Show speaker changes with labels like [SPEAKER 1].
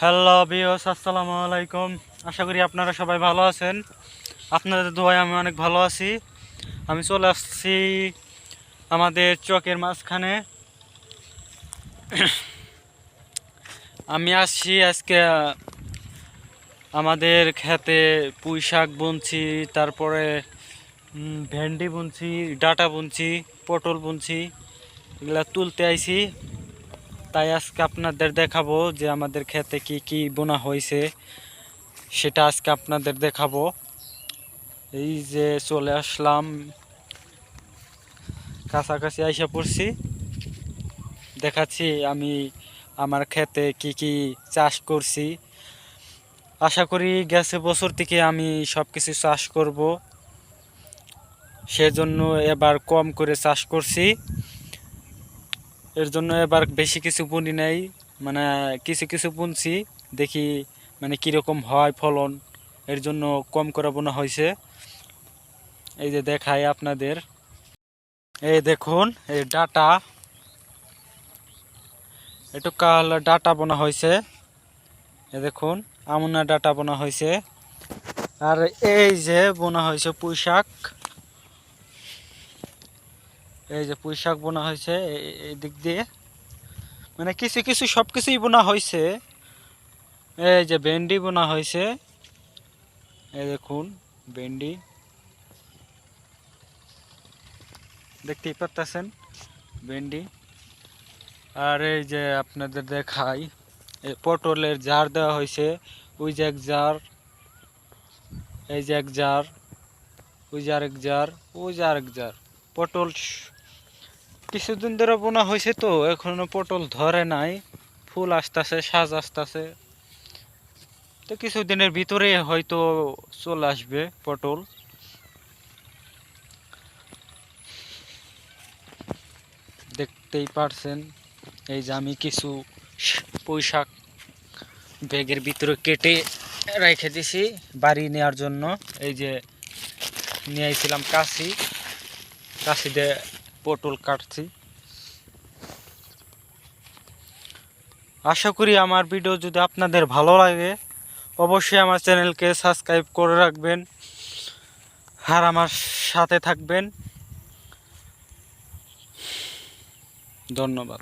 [SPEAKER 1] Hello বিয়স আসসালামু আলাইকুম। আশা করি আপনারা সবাই ভালো আছেন। আপনাদের দোয়ায় আমি অনেক ভালো আছি। আমি চলে আসছি আমাদের চকের মাঝখানে। আমি আসছি আজকে, আমাদের খেতে পুঁই শাক বুনছি, তারপরে ভেন্ডি বুনছি, ডাটা বুনছি, পটল বুনছি, এগুলা তুলতে আইছি। তাই আজকে আপনাদের দেখাবো যে আমাদের খেতে কি কি বোনা হয়েছে, সেটা আজকে আপনাদের দেখাবো। এই যে চলে আসলাম, কাছাকাছি আইসা পড়ছি। দেখাচ্ছি আমি আমার খেতে কি কি চাষ করছি। আশা করি গেছে বছর থেকে আমি সব কিছু চাষ করব। সেজন্য এবার কম করে চাষ করছি। এর জন্য এবার বেশি কিছু বুনি নাই মানে কিছু কিছু বুনছি, দেখি মানে কীরকম হয় ফলন, এর জন্য কম করে বোনা হয়েছে। এই যে দেখাই আপনাদের। এই দেখুন, এই ডাটা, একটু কাল ডাটা বোনা হয়েছে। এ দেখুন, আমুনা ডাটা বোনা হয়েছে। আর এই যে বোনা হয়েছে পুঁই শাক এই যে পুঁই শাক বোনা হয়েছে এই দিক দিয়ে। মানে কিছু কিছু, সব কিছুই বোনা হয়েছে। এই যে ভেন্ডি বোনা হয়েছে। এই দেখুন, ভেন্ডি। দেখতেই পাচ্ছেন ভেন্ডি। আর এই যে আপনাদের দেখাই এই পটলের জার দেওয়া হয়েছে। ওই যে এক জার, এই যে এক জার, ওই যে আরেক জার, ওই যে আরেক জার। পটল কিছুদিন ধরে বোনা হয়েছে তো, এখনও পটল ধরে নাই, ফুল আসতেছে, সাজ আসতেছে। তো কিছুদিনের ভিতরে হয়তো চলে আসবে পটল। দেখতেই পারছেন, এই যে আমি কিছু পুঁই শাক ব্যাগের ভিতরে কেটে রেখে দিছি বাড়ি নেওয়ার জন্য। এই যে নিয়ে আইছিলাম কাশি। কাশি দিয়ে পটল কাটছি। আশা করি আমার ভিডিও যদি আপনাদের ভালো লাগে, অবশ্যই আমার চ্যানেলকে সাবস্ক্রাইব করে রাখবেন আর আমার সাথে থাকবেন। ধন্যবাদ।